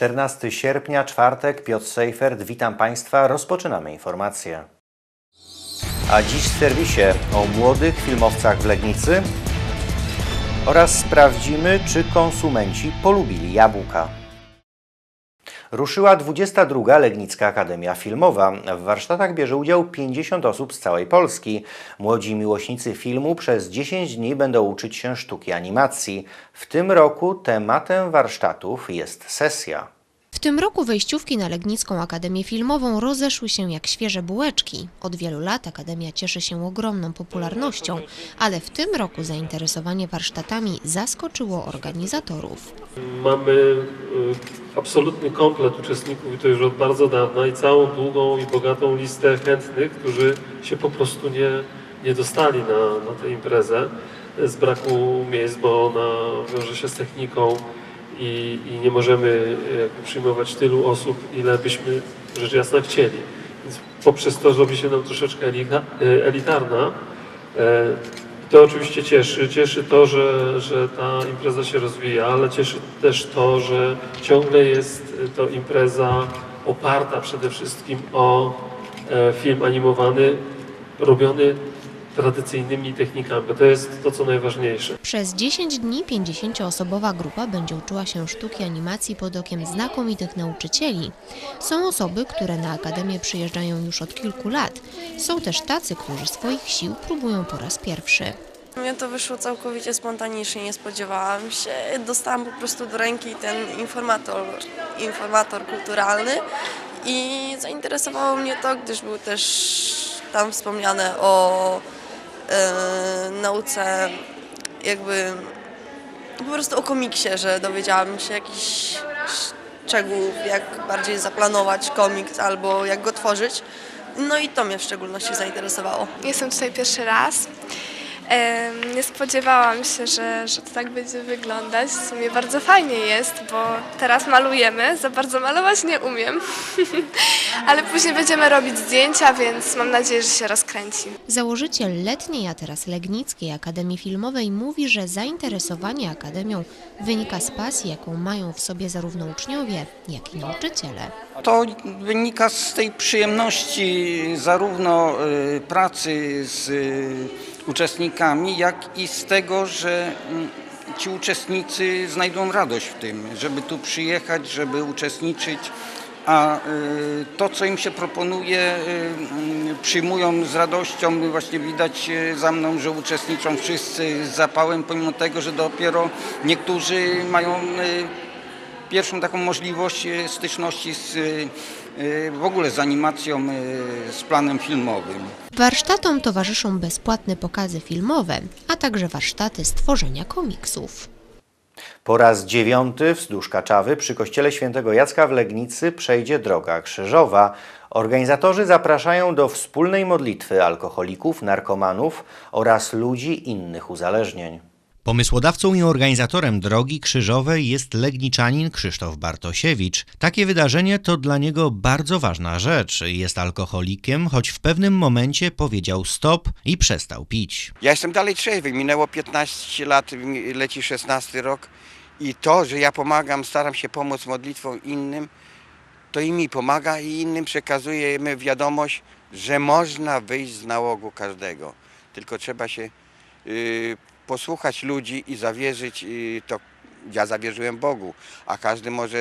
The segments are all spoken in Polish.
14 sierpnia, czwartek, Piotr Sejfert, witam Państwa, rozpoczynamy informacje. A dziś w serwisie o młodych filmowcach w Legnicy oraz sprawdzimy, czy konsumenci polubili jabłka. Ruszyła 22. Legnicka Akademia Filmowa. W warsztatach bierze udział 50 osób z całej Polski. Młodzi miłośnicy filmu przez 10 dni będą uczyć się sztuki animacji. W tym roku tematem warsztatów jest sesja. W tym roku wejściówki na Legnicką Akademię Filmową rozeszły się jak świeże bułeczki. Od wielu lat Akademia cieszy się ogromną popularnością, ale w tym roku zainteresowanie warsztatami zaskoczyło organizatorów. Mamy y, absolutny komplet uczestników i to już od bardzo dawna i całą długą i bogatą listę chętnych, którzy się po prostu nie, nie dostali na, na tę imprezę z braku miejsc, bo ona wiąże się z techniką i, i nie możemy jakby przyjmować tylu osób, ile byśmy rzecz jasna chcieli. Więc poprzez to robi się nam troszeczkę y, elitarna. E, To oczywiście cieszy. Cieszy to, że, że ta impreza się rozwija, ale cieszy też to, że ciągle jest to impreza oparta przede wszystkim o e, film animowany, robiony tradycyjnymi technikami, bo to jest to, co najważniejsze. Przez 10 dni 50-osobowa grupa będzie uczyła się sztuki animacji pod okiem znakomitych nauczycieli. Są osoby, które na Akademię przyjeżdżają już od kilku lat. Są też tacy, którzy swoich sił próbują po raz pierwszy. Mnie to wyszło całkowicie spontanicznie, nie spodziewałam się. Dostałam po prostu do ręki ten informator, informator kulturalny i zainteresowało mnie to, gdyż był też tam wspomniane o nauce jakby po prostu o komiksie, że dowiedziałam się jakichś szczegółów, jak bardziej zaplanować komiks albo jak go tworzyć. No i to mnie w szczególności zainteresowało. Jestem tutaj pierwszy raz. Em, Nie spodziewałam się, że, że to tak będzie wyglądać. W sumie bardzo fajnie jest, bo teraz malujemy. Za bardzo malować nie umiem, ale później będziemy robić zdjęcia, więc mam nadzieję, że się rozkręci. Założyciel letniej, a teraz Legnickiej Akademii Filmowej mówi, że zainteresowanie Akademią wynika z pasji, jaką mają w sobie zarówno uczniowie, jak i nauczyciele. To wynika z tej przyjemności zarówno y, pracy z y, uczestnikami, jak i z tego, że mm, ci uczestnicy znajdą radość w tym, żeby tu przyjechać, żeby uczestniczyć, a y, to, co im się proponuje, y, mm, przyjmują z radością. Właśnie widać y, za mną, że uczestniczą wszyscy z zapałem, pomimo tego, że dopiero niektórzy mają pierwszą taką możliwość styczności z, w ogóle z animacją, e, z planem filmowym. Warsztatom towarzyszą bezpłatne pokazy filmowe, a także warsztaty stworzenia komiksów. Po raz dziewiąty wzdłuż Kaczawy przy kościele świętego Jacka w Legnicy przejdzie droga krzyżowa. Organizatorzy zapraszają do wspólnej modlitwy alkoholików, narkomanów oraz ludzi innych uzależnień. Pomysłodawcą i organizatorem Drogi Krzyżowej jest legniczanin Krzysztof Bartosiewicz. Takie wydarzenie to dla niego bardzo ważna rzecz. Jest alkoholikiem, choć w pewnym momencie powiedział stop i przestał pić. Ja jestem dalej trzeźwy, minęło 15 lat, leci 16 rok i to, że ja pomagam, staram się pomóc modlitwą innym, to i mi pomaga i innym przekazujemy wiadomość, że można wyjść z nałogu każdego. Tylko trzeba się y, posłuchać ludzi i zawierzyć y, to. Ja zawierzyłem Bogu, a każdy może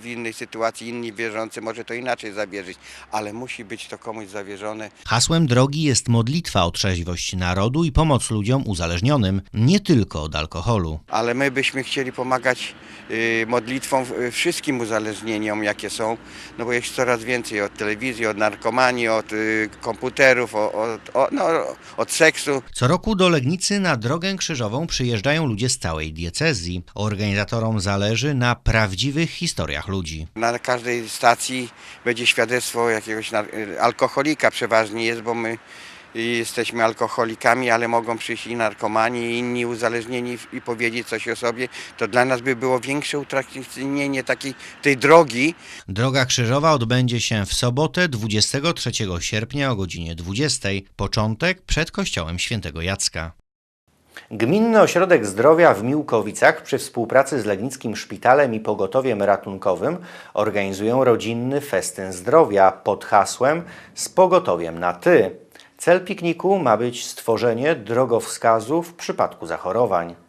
w innej sytuacji, inni wierzący może to inaczej zawierzyć, ale musi być to komuś zawierzone Hasłem drogi jest modlitwa o trzeźwość narodu i pomoc ludziom uzależnionym, nie tylko od alkoholu. ale my byśmy chcieli pomagać y, modlitwą wszystkim uzależnieniom, jakie są, no bo jest coraz więcej od telewizji, od narkomanii, od y, komputerów, od, no, od seksu. Co roku do Legnicy na drogę krzyżową przyjeżdżają ludzie z całej diecezji. Organizatorom zależy na prawdziwych historiach ludzi. Na każdej stacji będzie świadectwo jakiegoś alkoholika przeważnie jest, bo my jesteśmy alkoholikami, ale mogą przyjść i narkomani, i inni uzależnieni i powiedzieć coś o sobie. To dla nas by było większe utracnienie takiej tej drogi, Droga krzyżowa odbędzie się w sobotę 23 sierpnia o godzinie 20. Początek przed kościołem świętego Jacka. Gminny Ośrodek Zdrowia w Miłkowicach przy współpracy z Legnickim Szpitalem i Pogotowiem Ratunkowym organizują rodzinny festyn zdrowia pod hasłem Z pogotowiem na ty. Cel pikniku ma być stworzenie drogowskazu w przypadku zachorowań.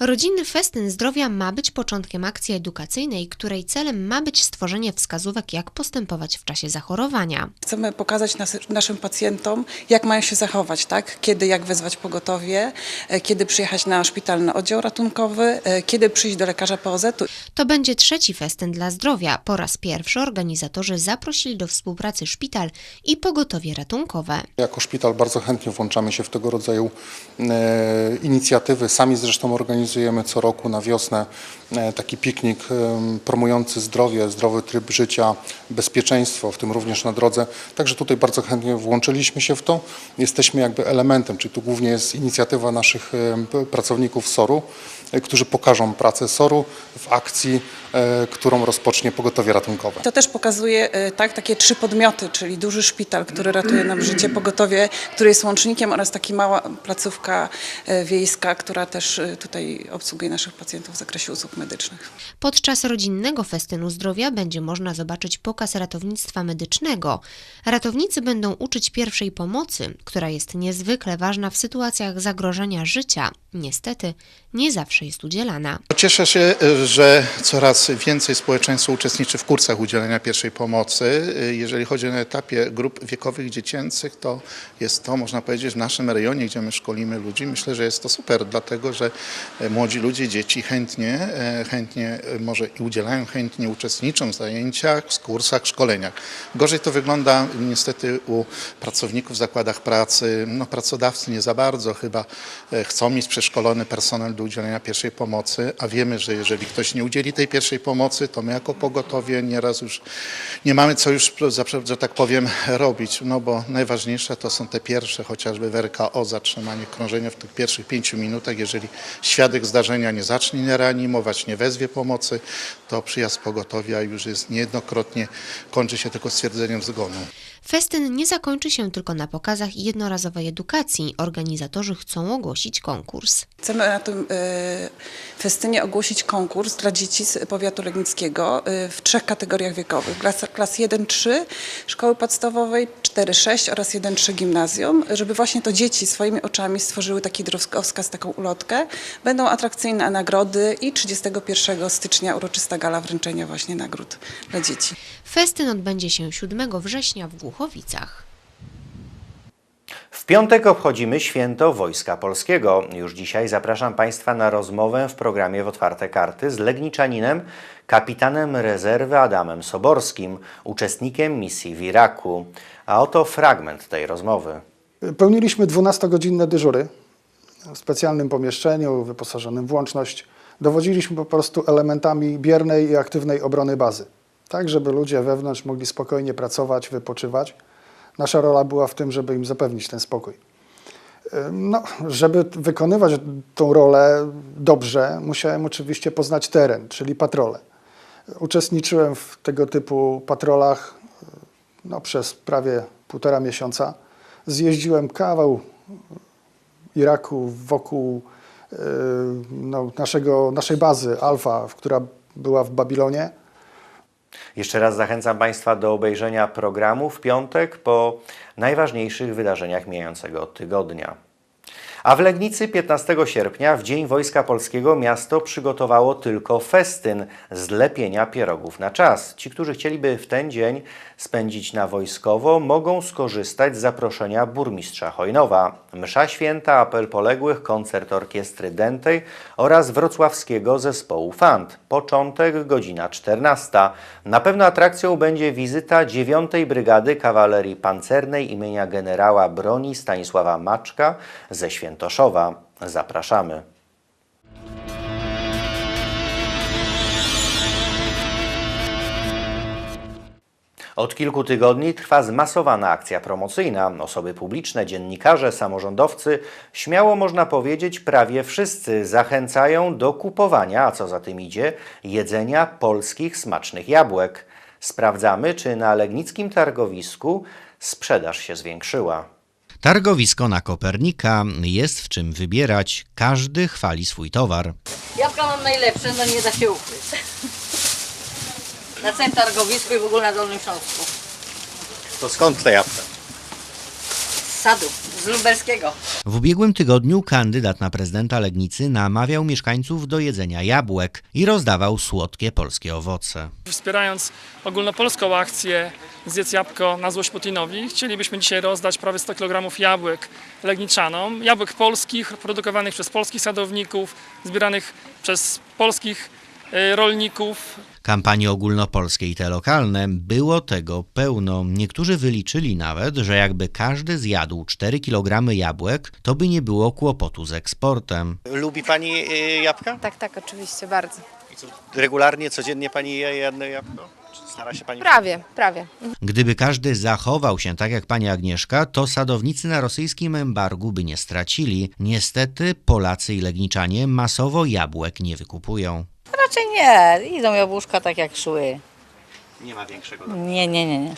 Rodzinny Festyn Zdrowia ma być początkiem akcji edukacyjnej, której celem ma być stworzenie wskazówek, jak postępować w czasie zachorowania. Chcemy pokazać nas, naszym pacjentom, jak mają się zachować, tak? Kiedy, jak wezwać pogotowie, e, kiedy przyjechać na szpitalny oddział ratunkowy, e, kiedy przyjść do lekarza POZ-u. To będzie trzeci festyn dla zdrowia. Po raz pierwszy organizatorzy zaprosili do współpracy szpital i pogotowie ratunkowe. Jako szpital bardzo chętnie włączamy się w tego rodzaju e, inicjatywy. Sami zresztą organizujemy co roku na wiosnę taki piknik e, promujący zdrowie, zdrowy tryb życia, bezpieczeństwo, w tym również na drodze. Także tutaj bardzo chętnie włączyliśmy się w to. Jesteśmy jakby elementem, czyli tu głównie jest inicjatywa naszych e, pracowników SOR-u, e, którzy pokażą pracę SOR-u w akcji, e, którą rozpocznie pogotowie ratunkowe. To też pokazuje e, tak, takie trzy podmioty, czyli duży szpital, który ratuje nam życie, pogotowie, który jest łącznikiem oraz taka mała placówka e, wiejska, która też e, tutaj obsługuje naszych pacjentów w zakresie usług medycznych. Podczas rodzinnego festynu zdrowia będzie można zobaczyć pokaz ratownictwa medycznego. Ratownicy będą uczyć pierwszej pomocy, która jest niezwykle ważna w sytuacjach zagrożenia życia. Niestety, nie zawsze jest udzielana. Cieszę się, że coraz więcej społeczeństwa uczestniczy w kursach udzielania pierwszej pomocy. Jeżeli chodzi o etapie grup wiekowych dziecięcych, to jest to, można powiedzieć, w naszym rejonie, gdzie my szkolimy ludzi, myślę, że jest to super, dlatego że młodzi ludzie, dzieci chętnie, e, chętnie e, może i udzielają, chętnie uczestniczą w zajęciach, w kursach, szkoleniach. Gorzej to wygląda niestety u pracowników w zakładach pracy. No, pracodawcy nie za bardzo chyba e, chcą mieć przeszkolony personel do udzielenia pierwszej pomocy, a wiemy, że jeżeli ktoś nie udzieli tej pierwszej pomocy, to my jako pogotowie nieraz już nie mamy co już, że tak powiem, robić, no bo najważniejsze to są te pierwsze, chociażby w RKO, zatrzymanie krążenia w tych pierwszych pięciu minutach. Jeżeli świadek zdarzenia nie zacznie nie nie wezwie pomocy, to przyjazd pogotowia już jest niejednokrotnie, kończy się tylko stwierdzeniem zgonu. Festyn nie zakończy się tylko na pokazach i jednorazowej edukacji. Organizatorzy chcą ogłosić konkurs. Chcemy na tym e, festynie ogłosić konkurs dla dzieci z powiatu legnickiego e, w trzech kategoriach wiekowych. Klas, klas 1-3 szkoły podstawowej, 4-6 oraz 1-3 gimnazjum, żeby właśnie to dzieci swoimi oczami stworzyły taki drogowskaz, taką ulotkę. Będą atrakcyjne nagrody i 31 stycznia uroczysta gala wręczenia właśnie nagród dla dzieci. Festyn odbędzie się 7 września w Głuchowicach. W piątek obchodzimy święto Wojska Polskiego. Już dzisiaj zapraszam Państwa na rozmowę w programie w Otwarte Karty z Legniczaninem, kapitanem rezerwy Adamem Soborskim, uczestnikiem misji w Iraku. A oto fragment tej rozmowy. Pełniliśmy 12-godzinne dyżury w specjalnym pomieszczeniu, wyposażonym w łączność. Dowodziliśmy po prostu elementami biernej i aktywnej obrony bazy, tak żeby ludzie wewnątrz mogli spokojnie pracować, wypoczywać. Nasza rola była w tym, żeby im zapewnić ten spokój. No, żeby wykonywać tą rolę dobrze, musiałem oczywiście poznać teren, czyli patrole. Uczestniczyłem w tego typu patrolach no, przez prawie półtora miesiąca. Zjeździłem kawał Iraku wokół yy, no, naszego, naszej bazy Alfa, która była w Babilonie. Jeszcze raz zachęcam Państwa do obejrzenia programu w piątek po najważniejszych wydarzeniach mijającego tygodnia. A w Legnicy 15 sierpnia, w Dzień Wojska Polskiego, miasto przygotowało tylko festyn z lepienia pierogów na czas. Ci, którzy chcieliby w ten dzień spędzić na wojskowo, mogą skorzystać z zaproszenia burmistrza Chojnowa. Msza święta, apel poległych, koncert orkiestry Dętej oraz wrocławskiego zespołu Fant. Początek godzina 14. Na pewno atrakcją będzie wizyta 9 Brygady Kawalerii Pancernej imienia generała broni Stanisława Maczka ze Świętoszowa. Zapraszamy. Od kilku tygodni trwa zmasowana akcja promocyjna. Osoby publiczne, dziennikarze, samorządowcy, śmiało można powiedzieć prawie wszyscy zachęcają do kupowania, a co za tym idzie, jedzenia polskich smacznych jabłek. Sprawdzamy, czy na legnickim targowisku sprzedaż się zwiększyła. Targowisko na Kopernika jest w czym wybierać. Każdy chwali swój towar. Jabłka mam najlepsze, no nie da się ukryć. Na całym targowisku i w ogóle na Dolnym Śląsku. To skąd te jabłka? Z sadu, z lubelskiego. W ubiegłym tygodniu kandydat na prezydenta Legnicy namawiał mieszkańców do jedzenia jabłek i rozdawał słodkie polskie owoce. Wspierając ogólnopolską akcję Zjedz jabłko na złość Putinowi, chcielibyśmy dzisiaj rozdać prawie 100 kg jabłek legniczanom. Jabłek polskich, produkowanych przez polskich sadowników, zbieranych przez polskich rolników. Kampanie ogólnopolskie i te lokalne było tego pełno. Niektórzy wyliczyli nawet, że jakby każdy zjadł 4 kg jabłek, to by nie było kłopotu z eksportem. Lubi pani y, jabłka? Tak, tak, oczywiście, bardzo. Regularnie, codziennie pani je jedno jabłko? Czy stara się pani... Prawie, prawie. Gdyby każdy zachował się tak jak pani Agnieszka, to sadownicy na rosyjskim embargu by nie stracili. Niestety Polacy i Legniczanie masowo jabłek nie wykupują. Raczej nie, idą jabłuszka tak jak szły. Nie ma większego. Nie, nie, nie, nie.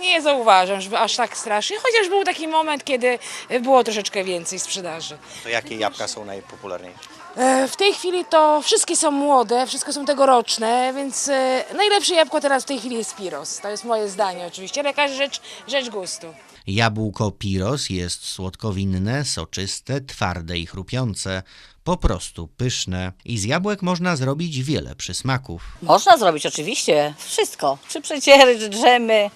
Nie zauważam, żeby aż tak strasznie, chociaż był taki moment, kiedy było troszeczkę więcej sprzedaży. To jakie jabłka są najpopularniejsze? E, W tej chwili to wszystkie są młode, wszystkie są tegoroczne, więc e, najlepsze jabłko teraz w tej chwili jest Piros. To jest moje zdanie oczywiście, ale każda rzecz, rzecz gustu. Jabłko piros jest słodkowinne, soczyste, twarde i chrupiące. Po prostu pyszne. I z jabłek można zrobić wiele przysmaków. Można zrobić oczywiście wszystko. Czy przeciery, czy drzemy.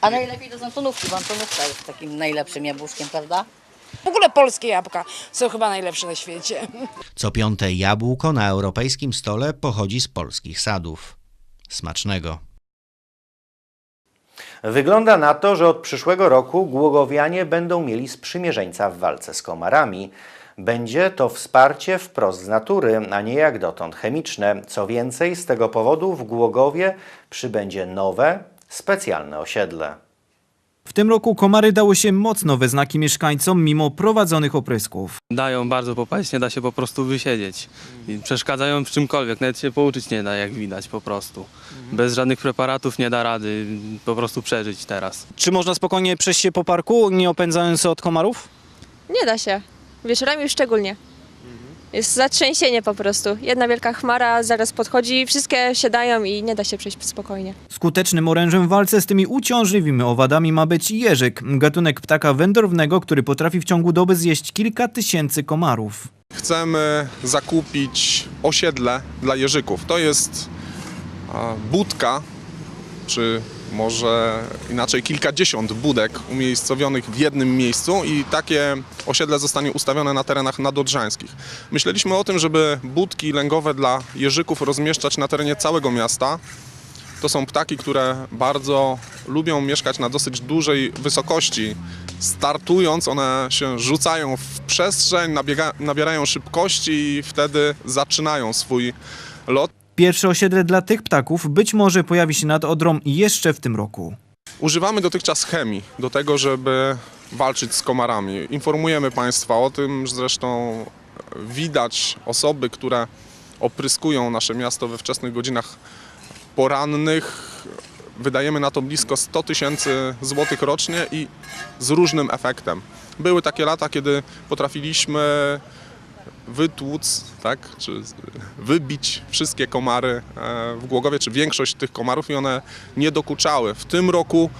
A najlepiej to są tonówki, bo tonówka jest takim najlepszym jabłuszkiem, prawda? W ogóle polskie jabłka są chyba najlepsze na świecie. Co piąte jabłko na europejskim stole pochodzi z polskich sadów. Smacznego. Wygląda na to, że od przyszłego roku Głogowianie będą mieli sprzymierzeńca w walce z komarami. Będzie to wsparcie wprost z natury, a nie jak dotąd chemiczne. Co więcej, z tego powodu w Głogowie przybędzie nowe, specjalne osiedle. W tym roku komary dały się mocno we znaki mieszkańcom mimo prowadzonych oprysków. Dają bardzo popaść, nie da się po prostu wysiedzieć. I przeszkadzają w czymkolwiek, nawet się pouczyć nie da, jak widać po prostu. Bez żadnych preparatów nie da rady po prostu przeżyć teraz. Czy można spokojnie przejść się po parku, nie opędzając się od komarów? Nie da się. Wieczorami szczególnie. Jest zatrzęsienie po prostu. Jedna wielka chmara zaraz podchodzi, wszystkie siadają i nie da się przejść spokojnie. Skutecznym orężem w walce z tymi uciążliwymi owadami ma być jeżyk, gatunek ptaka wędrownego, który potrafi w ciągu doby zjeść kilka tysięcy komarów. Chcemy zakupić osiedle dla jeżyków. To jest budka, czy może inaczej kilkadziesiąt budek umiejscowionych w jednym miejscu i takie osiedle zostanie ustawione na terenach nadodrzańskich. Myśleliśmy o tym, żeby budki lęgowe dla jeżyków rozmieszczać na terenie całego miasta. To są ptaki, które bardzo lubią mieszkać na dosyć dużej wysokości. Startując, one się rzucają w przestrzeń, nabierają szybkości i wtedy zaczynają swój lot. Pierwsze osiedle dla tych ptaków być może pojawi się nad Odrą jeszcze w tym roku. Używamy dotychczas chemii do tego, żeby walczyć z komarami. Informujemy Państwa o tym, że zresztą widać osoby, które opryskują nasze miasto we wczesnych godzinach porannych. Wydajemy na to blisko 100 tysięcy złotych rocznie i z różnym efektem. Były takie lata, kiedy potrafiliśmy wytłuc, tak, czy wybić wszystkie komary e, w Głogowie, czy większość tych komarów i one nie dokuczały. W tym roku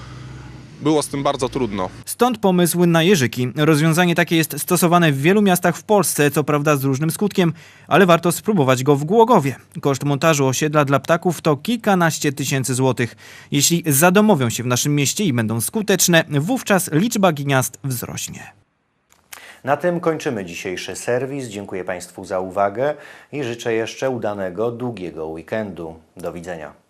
było z tym bardzo trudno. Stąd pomysł na jeżyki. Rozwiązanie takie jest stosowane w wielu miastach w Polsce, co prawda z różnym skutkiem, ale warto spróbować go w Głogowie. Koszt montażu osiedla dla ptaków to kilkanaście tysięcy złotych. Jeśli zadomowią się w naszym mieście i będą skuteczne, wówczas liczba gniazd wzrośnie. Na tym kończymy dzisiejszy serwis. Dziękuję Państwu za uwagę i życzę jeszcze udanego, długiego weekendu. Do widzenia.